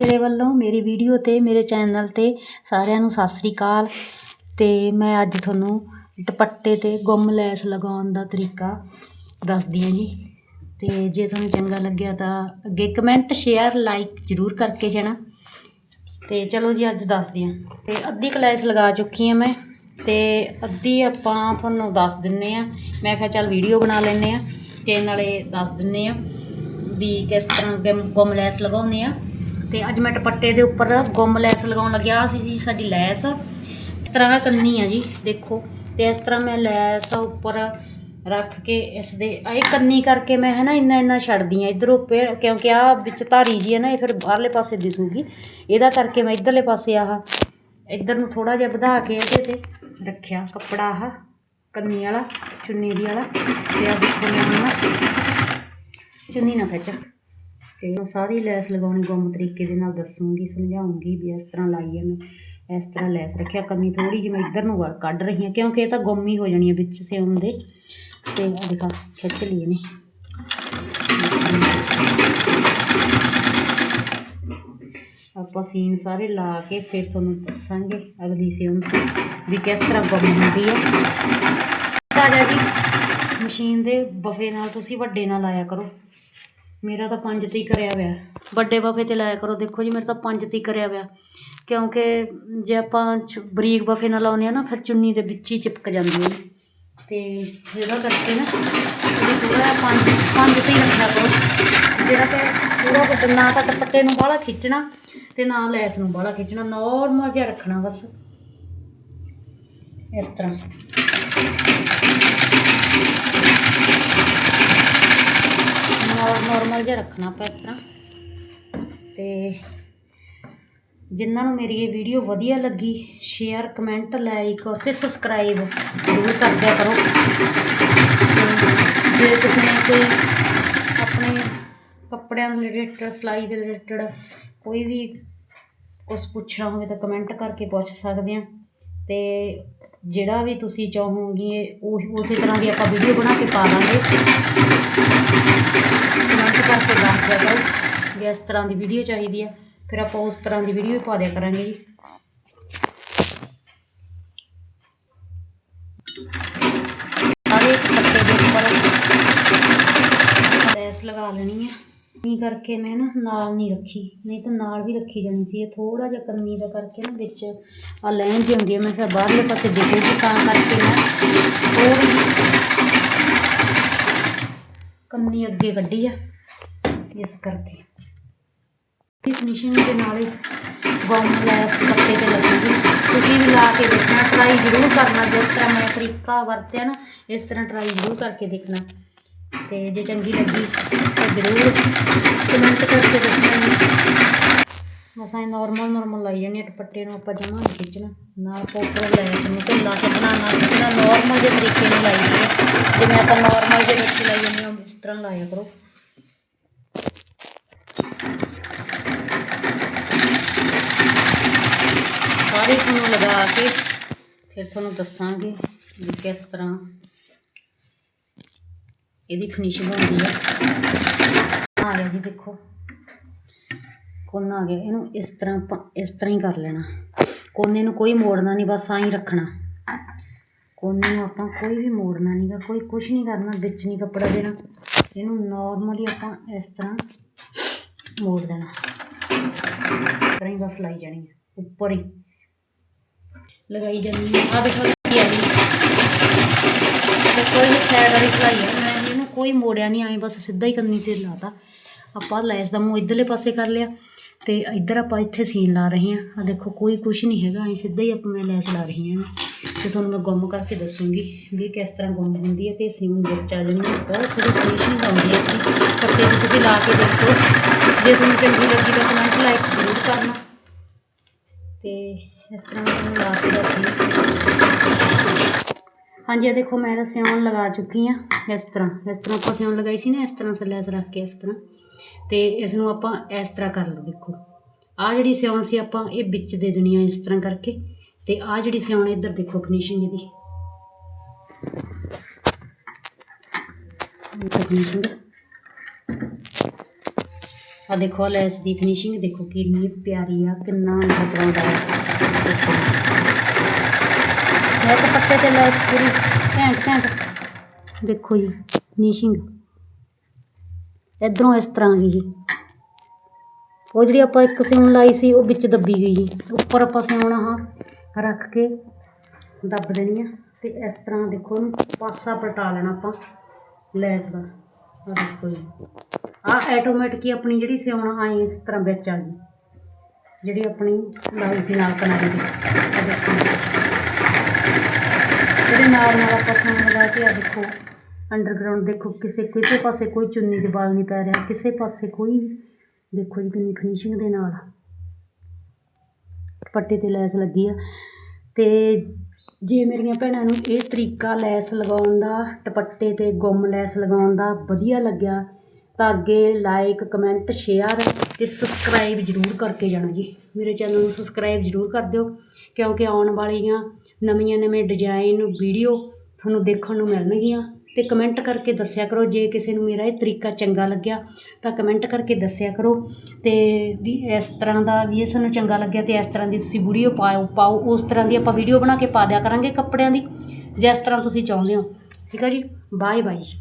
ਮੇਰੇ ਵੱਲੋਂ, ਮੇਰੀ ਵੀਡੀਓ ਤੇ, ਮੇਰੇ ਚੈਨਲ ਤੇ ਸਾਰਿਆਂ ਨੂੰ ਸਤਿ ਸ੍ਰੀ ਅਕਾਲ। ਅਤੇ ਮੈਂ ਅੱਜ ਤੁਹਾਨੂੰ ਦੁਪੱਟੇ ਤੇ ਗੁੰਮ ਲੈਸ ਲਗਾਉਣ ਦਾ ਤਰੀਕਾ ਦੱਸਦੀ ਹਾਂ ਜੀ। ਅਤੇ ਜੇ ਤੁਹਾਨੂੰ ਚੰਗਾ ਲੱਗਿਆ ਤਾਂ ਅੱਗੇ ਕਮੈਂਟ ਸ਼ੇਅਰ ਲਾਈਕ ਜ਼ਰੂਰ ਕਰਕੇ ਜਾਣਾ। ਅਤੇ ਚਲੋ ਜੀ, ਅੱਜ ਦੱਸਦੀ ਹਾਂ। ਅਤੇ ਅੱਧੀ ਕਲੈਸ ਲਗਾ ਚੁੱਕੀ ਹਾਂ ਮੈਂ। ਅਤੇ ਅੱਧੀ ਆਪਾਂ ਤੁਹਾਨੂੰ ਦੱਸ ਦਿੰਨੇ ਆ ਮੈਂ ਕਿਹਾ ਚੱਲ ਵੀਡੀਓ ਬਣਾ ਲੈਂਦੇ ਆ ਅਤੇ ਨਾਲੇ ਦੱਸ ਦਿੰਨੇ ਆ ਵੀ ਕਿਸ ਤਰ੍ਹਾਂ ਗੁੰਮ- ਗੁੰਮ ਲੈਸ ਲਗਾਉਂਦੇ ਆ ਤੇ ਅੱਜ ਮੈਂ ਦੁਪੱਟੇ ਦੇ ਉੱਪਰ ਗੁੰਮ ਲੈਸ ਲਗਾਉਣ ਲੱਗਿਆ ਸੀ ਜੀ, ਸਾਡੀ ਲੈਸ। ਇਸ ਤਰ੍ਹਾਂ ਕੰਨੀ ਆ ਜੀ, ਦੇਖੋ। ਤੇ ਇਸ ਤਰ੍ਹਾਂ ਮੈਂ ਲੈਸ ਉੱਪਰ ਰੱਖ ਕੇ ਇਸ ਦੇ ਇਹ ਕੰਨੀ ਕਰਕੇ ਮੈਂ ਹੈ ਨਾ ਇੰਨਾ ਇੰਨਾ ਛੱਡਦੀ ਆ। ਇਧਰੋਂ ਫਿਰ, ਕਿਉਂਕਿ ਆ ਵਿੱਚ ਧਾਰੀ ਜੀ ਹੈ ਨਾ, ਇਹ ਫਿਰ ਬਾਹਰਲੇ ਪਾਸੇ ਦਿਸੂਗੀ। ਇਹਦਾ ਕਰਕੇ ਮੈਂ ਇਧਰਲੇ ਪਾਸੇ ਆਹ, ਇੱਧਰ ਨੂੰ ਥੋੜਾ ਜਿਹਾ ਵਧਾ ਕੇ ਇਹਦੇ ਤੇ ਰੱਖਿਆ ਕੱਪੜਾ ਆਹ, ਕੰਨੀ ਵਾਲਾ, ਚੁੰਨੀ ਦੀ ਵਾਲਾ। ਤੇ ਆ ਦੇਖੋ ਮੈਂ ਚੁੰਨੀ ਨਾ ਖਿੱਚ। ਤੇ ਉਹ ਸਾਰੀ ਲੈਸ ਲਗਾਉਣੀ, ਗੁੰਮ ਤਰੀਕੇ ਦੇ ਨਾਲ ਦੱਸੂਗੀ, ਸਮਝਾਉਂਗੀ ਵੀ ਇਸ ਤਰ੍ਹਾਂ ਲਾਈ ਹੈ ਮੈਂ, ਇਸ ਤਰ੍ਹਾਂ ਲੈਸ ਰੱਖਿਆ, ਕੰਨੀ ਥੋੜੀ ਜਿਹੀ ਮੈਂ ਇੱਧਰ ਨੂੰ ਵ- ਕੱਢ ਰਹੀ ਹਾਂ, ਕਿਉਂਕਿ ਇਹ ਤਾਂ ਗੁੰਮ ਹੀ ਹੋ ਜਾਣੀ ਹੈ ਵਿੱਚ ਸਿਉਣ ਦੇ। ਤੇ ਆ ਦੇਖਾ, ਖਿੱਚ ਲਈ ਇਹਨੇ। ਆਪਾਂ ਸੀਨ ਸਾਰੇ ਲਾ ਕੇ ਫਿਰ ਤੁਹਾਨੂੰ ਦੱਸਾਂਗੇ ਅਗਲੀ ਸਿਉਣ ਤੇ ਵੀ ਕਿਸ ਤਰ੍ਹਾਂ ਗੁੰਮ ਹੁੰਦੀ ਹੈ ਆ ਜੀ, ਮਸ਼ੀਨ ਦੇ ਬਫੇ ਨਾਲ ਤੁਸੀਂ ਵੱਡੇ ਨਾਲ ਲਾਇਆ ਕਰੋ। ਮੇਰਾ ਤਾਂ ਪੰਜ ਤੇ ਕਰਿਆ ਹੋਇਆ। ਵੱਡੇ ਬਫੇ ਤੇ ਲਾਇਆ ਕਰੋ। ਦੇਖੋ ਜੀ, ਮੇਰਾ ਤਾਂ ਪੰਜ ਤੇ ਕਰਿਆ ਹੋਇਆ। ਕਿਉਂਕਿ ਜੇ ਆਪਾਂ ਬਰੀਕ ਬਫੇ ਨਾਲ ਲਾਉਂਦੇ ਆ ਨਾ, ਫਿਰ ਚੁੰਨੀ ਦੇ ਵਿੱਚ ਹੀ ਚਿਪਕ ਜਾਂਦੀ ਹੈ। ਤੇ ਇਹਦਾ ਕਰਕੇ ਨਾ ਇਹ ਥੋੜਾ ਪੰਜ ਪੰਜ ਤੇ ਰੱਖਿਆ ਕਰੋ। ਜਿਹੜਾ ਕਿ ਪੂਰਾ ਵੱਡਾ, ਨਾ ਤਾਂ ਦੁਪੱਟੇ ਨੂੰ ਬਾਹਲਾ ਖਿੱਚਣਾ ਤੇ ਨਾ ਲੈਸ ਨੂੰ ਬਾਹਲਾ ਖਿੱਚਣਾ। ਨਾਰਮਲ ਜਿਹਾ ਰੱਖਣਾ ਬਸ। ਇਸ ਤਰ੍ਹਾਂ ਨਾਰਮਲ ਜਿਹਾ ਰੱਖਣਾ ਆਪਾਂ ਇਸ ਤਰ੍ਹਾਂ। ਤੇ ਜਿਨ੍ਹਾਂ ਨੂੰ ਮੇਰੀ ਇਹ ਵੀਡੀਓ ਵਧੀਆ ਲੱਗੀ ਸ਼ੇਅਰ ਕਮੈਂਟ ਲਾਈਕ ਤੇ ਸਬਸਕ੍ਰਾਈਬ ਜ਼ਰੂਰ ਕਰ ਦਿਆ ਕਰੋ। ਜੇ ਕਿਸੇ ਨੇ ਕੋਈ ਆਪਣੇ ਕੱਪੜਿਆਂ ਦੇ ਰਿਲੇਟਡ ਸਿਲਾਈ ਦੇ ਰਿਲੇਟਡ ਕੋਈ ਵੀ ਕੁਛ ਪੁੱਛਣਾ ਹੋਵੇ ਤਾਂ ਕਮੈਂਟ ਕਰਕੇ ਪੁੱਛ ਸਕਦੇ ਆ। ਤੇ ਜਿਹੜਾ ਵੀ ਤੁਸੀਂ ਚਾਹੋਗੇ, ਉਹ ਉਸੇ ਤਰ੍ਹਾਂ ਦੀ ਆਪਾਂ ਵੀਡੀਓ ਬਣਾ ਕੇ ਪਾ ਦਾਂਗੇ। ਕਮੈਂਟ ਕਰਕੇ ਦੱਸ ਦਿਆ ਕਰੋ ਵੀ ਇਸ ਤਰ੍ਹਾਂ ਦੀ ਵੀਡੀਓ ਚਾਹੀਦੀ ਹੈ ਫਿਰ ਆਪਾਂ ਉਸ ਤਰ੍ਹਾਂ ਦੀ ਵੀਡੀਓ ਪਾ ਦਿਆ ਕਰਾਂਗੇ ਜੀ। ਸਾਰੇ ਪੱਤੇ ਦੇ ਉੱਪਰ। ਲੈਸ ਲਗਾ ਲੈਣੀ ਹੈ ਨਹੀਂ ਕਰਕੇ ਮੈਂ ਨਾ ਨਾਲ ਨਹੀਂ ਰੱਖੀ, ਨਹੀਂ ਤਾਂ ਨਾਲ ਵੀ ਰੱਖੀ ਜਾਣੀ ਸੀ। ਇਹ ਥੋੜਾ ਜਿਹਾ ਕੰਨੀ ਦਾ ਕਰਕੇ ਨਾ ਵਿੱਚ ਆ ਲੈਣ ਜਿਹੀ ਹੁੰਦੀ ਆ। ਮੈਂ ਕਿਹਾ ਬਾਹਰਲੇ ਪਾਸੇ ਦਿਖੇਗੀ ਤਾਂ ਕਰਕੇ ਮੈਂ ਥੋੜੀ ਜਿਹੀ ਕੰਨੀ ਅੱਗੇ ਕੱਢੀ ਆ ਇਸ ਕਰਕੇ। ਵੀ ਫਿਨਿਸ਼ਿੰਗ ਦੇ ਨਾਲ ਹੀ ਗਮ ਲੈਸ ਪੱਤੇ ਤੇ ਲੱਗੂਗੀ ਤੁਸੀਂ ਵੀ ਲਾ ਕੇ ਦੇਖਣਾ ਟਰਾਈ ਜ਼ਰੂਰ ਕਰਨਾ। ਜਿਸ ਤਰ੍ਹਾਂ ਮੈਂ ਤਰੀਕਾ ਵਰਤਿਆ ਨਾ, ਇਸ ਤਰ੍ਹਾਂ ਟਰਾਈ ਜ਼ਰੂਰ ਕਰਕੇ ਦੇਖਣਾ। ਤੇ ਜੇ ਚੰਗੀ ਲੱਗੀ ਤਾਂ ਜ਼ਰੂਰ ਕਮੈਂਟ ਕਰਕੇ ਦੱਸਣਾ। ਮਸਾਂ ਨਾਰਮਲ ਨਾਰਮਲ ਲਾਈ ਜਾਣੀ ਆ ਦੁਪੱਟੇ ਨੂੰ ਆਪਾਂ ਜਮਾਂ ਨਹੀਂ ਖਿੱਚਣਾ। ਨਾਲ ਪੋਪਰ ਲੈਸ ਨੂੰ ਢਿੱਲਾ ਛੱਡਣਾ ਨਾ ਖਿੱਚਣਾ ਨਾਰਮਲ ਜਿਹੇ ਤਰੀਕੇ ਨਾਲ ਲਾਈ ਜਾਣੀ ਜਿਵੇਂ ਆਪਾਂ ਨਾਰਮਲ ਜਿਹੇ ਵਿੱਚ ਲਾਈ ਜਾਂਦੇ ਹਾਂ ਇਸ ਤਰ੍ਹਾਂ ਲਾਇਆ ਕਰੋ। ਸਾਰੇ ਤੁਹਾਨੂੰ ਲਗਾ ਕੇ ਫਿਰ ਤੁਹਾਨੂੰ ਦੱਸਾਂਗੇ ਵੀ ਕਿਸ ਤਰ੍ਹਾਂ ਇਹਦੀ ਫਿਨਿਸ਼ਿੰਗ ਹੁੰਦੀ ਹੈ ਆ ਗਿਆ ਜੀ ਦੇਖੋ। ਕੋਨਾ ਆ ਗਿਆ। ਇਹਨੂੰ ਇਸ ਤਰ੍ਹਾਂ ਆਪਾਂ ਇਸ ਤਰ੍ਹਾਂ ਹੀ ਕਰ ਲੈਣਾ। ਕੋਨੇ ਨੂੰ ਕੋਈ ਮੋੜਨਾ ਨਹੀਂ, ਬਸ ਆਈ ਰੱਖਣਾ। ਕੋਨੇ ਨੂੰ ਆਪਾਂ ਕੋਈ ਵੀ ਮੋੜਨਾ ਨਹੀਂਗਾ ਕੋਈ ਕੁਝ ਨਹੀਂ ਕਰਨਾ, ਵਿੱਚ ਨਹੀਂ ਕੱਪੜਾ ਦੇਣਾ। ਇਹਨੂੰ ਨਾਰਮਲੀ ਆਪਾਂ ਇਸ ਤਰ੍ਹਾਂ ਮੋੜ ਦੇਣਾ। ਇਸ ਤਰ੍ਹਾਂ ਹੀ ਬਸ ਲਾਈ ਜਾਣੀ ਹੈ ਉੱਪਰ ਹੀ। ਲਗਾਈ ਜਾਣੀ ਹੈ ਆ ਦੇਖੋ, ਕੀ ਆ ਗਈ ਕੋਈ ਸਾਈਡ ਵਾਲੀ ਸਲਾਈ ਹੈ ਕੋਈ ਮੋੜਿਆ ਨਹੀਂ ਆਏ ਬਸ ਸਿੱਧਾ ਹੀ ਕੰਨੀ ਤੇ ਲਾਤਾ। ਆਪਾਂ ਲੈਸ ਦਾ ਮੂੰਹ ਇਧਰਲੇ ਪਾਸੇ ਕਰ ਲਿਆ ਤੇ ਇੱਧਰ ਆਪਾਂ ਇੱਥੇ ਸੀਨ ਲਾ ਰਹੇ ਹਾਂ। ਆ ਦੇਖੋ, ਕੋਈ ਕੁਝ ਨਹੀਂ ਹੈਗਾ, ਐ ਸਿੱਧਾ ਹੀ ਆਪਾਂ ਮੈਂ ਲੈਸ ਲਾ ਰਹੀ ਹਾਂ ਤੇ ਤੁਹਾਨੂੰ ਮੈਂ ਗੁੰਮ ਕਰਕੇ ਦੱਸੂਗੀ ਵੀ ਕਿਸ ਤਰ੍ਹਾਂ ਗੁੰਮ ਹੁੰਦੀ ਹੈ ਤੇ ਸੀਨ ਵਿੱਚ ਆ ਜਾਂਦੀ ਹੈ। ਬਹੁਤ ਸੋਹਣੀ ਫਿਨਿਸ਼ਿੰਗ ਆਉਂਦੀ ਹੈ ਇਸ ਦੀ ਕੱਪੜੇ ਨੂੰ ਤੁਸੀਂ ਲਾ ਕੇ ਦੇਖੋ। ਜੇ ਤੁਹਾਨੂੰ ਚੰਗੀ ਲੱਗੀ ਤਾਂ ਕਮੈਂਟ ਲਾਈਕ ਜ਼ਰੂਰ ਕਰਨਾ। ਤੇ ਇਸ ਤਰ੍ਹਾਂ ਮੈਂ ਲਾ ਕੇ ਦੱਸਦੀ ਹਾਂਜੀ, ਇਹ ਦੇਖੋ ਮੈਂ ਤਾਂ ਸਿਉਣ ਲਗਾ ਚੁੱਕੀ ਆ ਇਸ ਤਰ੍ਹਾਂ। ਇਸ ਤਰ੍ਹਾਂ ਆਪਾਂ ਸਿਉਣ ਲਗਾਈ ਸੀ ਨਾ, ਇਸ ਤਰ੍ਹਾਂ ਸਲੈਸ ਰੱਖ ਕੇ ਇਸ ਤਰ੍ਹਾਂ। ਤੇ ਇਸ ਨੂੰ ਆਪਾਂ ਇਸ ਤਰ੍ਹਾਂ ਕਰ ਲਓ ਦੇਖੋ। ਆ ਜਿਹੜੀ ਸਿਉਣ ਸੀ ਆਪਾਂ ਇਹ ਵਿੱਚ ਦੇ ਦੇਣੀ ਆ ਇਸ ਤਰ੍ਹਾਂ ਕਰਕੇ। ਤੇ ਆ ਜਿਹੜੀ ਸਿਉਣ ਇੱਧਰ ਦੇਖੋ ਫਿਨਿਸ਼ਿੰਗ ਇਹਦੀ। ਫਿਨਿਸ਼ਿੰਗ ਆ ਦੇਖੋ ਲੈਸ ਦੀ ਫਿਨਿਸ਼ਿੰਗ ਦੇਖੋ ਕਿੰਨੀ ਪਿਆਰੀ ਆ, ਕਿੰਨਾ ਅੰਡਰਗਰਾਉਂਡ ਆ। ਦੇਖੋ ਮੈਂ ਪੱਤੇ ਤੇ ਲੈਸ ਪੂਰੀ। ਘੈਂਟ ਘੈਂਟ। ਦੇਖੋ ਜੀ ਫਿਨਿਸ਼ਿੰਗ ਇਧਰੋਂ ਇਸ ਤਰ੍ਹਾਂ ਗਈ ਜੀ। ਉਹ ਜਿਹੜੀ ਆਪਾਂ ਇੱਕ ਸਿਉਣ ਲਾਈ ਸੀ, ਉਹ ਵਿੱਚ ਦੱਬੀ ਗਈ ਜੀ। ਉੱਪਰ ਆਪਾਂ ਸਿਉਣਾ ਆਹ ਰੱਖ ਕੇ ਦੱਬ ਦੇਣੀ ਆ। ਤੇ ਇਸ ਤਰ੍ਹਾਂ ਦੇਖੋ ਇਹਨੂੰ ਪਾਸਾ ਪਲਟਾ ਲੈਣਾ ਆਪਾਂ, ਲੈਸ ਦਾ। ਆਹ ਦੇਖੋ ਜੀ। ਆਹ ਆਟੋਮੈਟਿਕ ਹੀ ਆਪਣੀ ਜਿਹੜੀ ਸਿਉਣਾ ਆਏ ਇਸ ਤਰ੍ਹਾਂ ਵਿੱਚ ਆ ਗਈ। ਜਿਹੜੀ ਆਪਣੀ ਲਾਈ ਸੀ ਨਾਲ ਕਨਾਰੀ ਦੀ। ਦੇਖੋ ਇਹਦੇ ਨਾਲ ਨਾਲ ਆਪਾਂ ਸਿਉਣ ਲਗਾ ਕੇ ਆ ਦੇਖੋ ਅੰਡਰਗਰਾਉਂਡ ਦੇਖੋ, ਕਿਸੇ ਕਿਸੇ ਪਾਸੇ ਕੋਈ ਚੁੰਨੀ 'ਚ ਵਾਲ ਨਹੀਂ ਪੈ ਰਿਹਾ, ਕਿਸੇ ਪਾਸੇ ਕੋਈ ਦੇਖੋ ਜੀ ਕਿੰਨੀ ਫਿਨਿਸ਼ਿੰਗ ਦੇ ਨਾਲ। ਪੱਟੇ ਤੇ ਲੈਸ ਲੱਗੀ ਆ। ਤੇ ਜੇ ਮੇਰੀਆਂ ਭੈਣਾਂ ਨੂੰ ਇਹ ਤਰੀਕਾ ਲੈਸ ਲਗਾਉਣ ਦਾ, ਦੁਪੱਟੇ ਤੇ ਗੁੰਮ ਲੈਸ ਲਗਾਉਣ ਦਾ ਵਧੀਆ ਲੱਗਿਆ, ਤਾਂ ਅੱਗੇ ਲਾਈਕ ਕਮੈਂਟ ਸ਼ੇਅਰ ਤੇ ਸਬਸਕ੍ਰਾਈਬ ਜ਼ਰੂਰ ਕਰਕੇ ਜਾਣਾ ਜੀ। ਮੇਰੇ ਚੈਨਲ ਨੂੰ ਸਬਸਕ੍ਰਾਈਬ ਜ਼ਰੂਰ ਕਰ ਦਿਓ, ਕਿਉਂਕਿ ਆਉਣ ਵਾਲੀਆਂ ਨਵੀਆਂ ਨਵੇਂ ਡਿਜ਼ਾਈਨ ਵੀਡੀਓ ਤੁਹਾਨੂੰ ਦੇਖਣ ਨੂੰ ਮਿਲਣਗੀਆਂ ਤੇ ਕਮੈਂਟ ਕਰਕੇ ਦੱਸਿਆ ਕਰੋ, ਜੇ ਕਿਸੇ ਨੂੰ ਮੇਰਾ ਇਹ ਤਰੀਕਾ ਚੰਗਾ ਲੱਗਿਆ ਤਾਂ ਕਮੈਂਟ ਕਰਕੇ ਦੱਸਿਆ ਕਰੋ ਤੇ ਵੀ ਇਸ ਤਰ੍ਹਾਂ ਦਾ ਵੀ ਇਹ ਸਾਨੂੰ ਚੰਗਾ ਲੱਗਿਆ ਤੇ ਇਸ ਤਰ੍ਹਾਂ ਦੀ ਤੁਸੀਂ ਵੀਡੀਓ ਪਾਓ ਪਾਓ, ਉਸ ਤਰ੍ਹਾਂ ਦੀ ਆਪਾਂ ਵੀਡੀਓ ਬਣਾ ਕੇ ਪਾ ਦਿਆ ਕਰਾਂਗੇ ਕੱਪੜਿਆਂ ਦੀ, ਜਿਸ ਤਰ੍ਹਾਂ ਤੁਸੀਂ ਚਾਹੁੰਦੇ ਹੋ। ਠੀਕ ਆ ਜੀ? ਬਾਏ ਬਾਏ ਜੀ।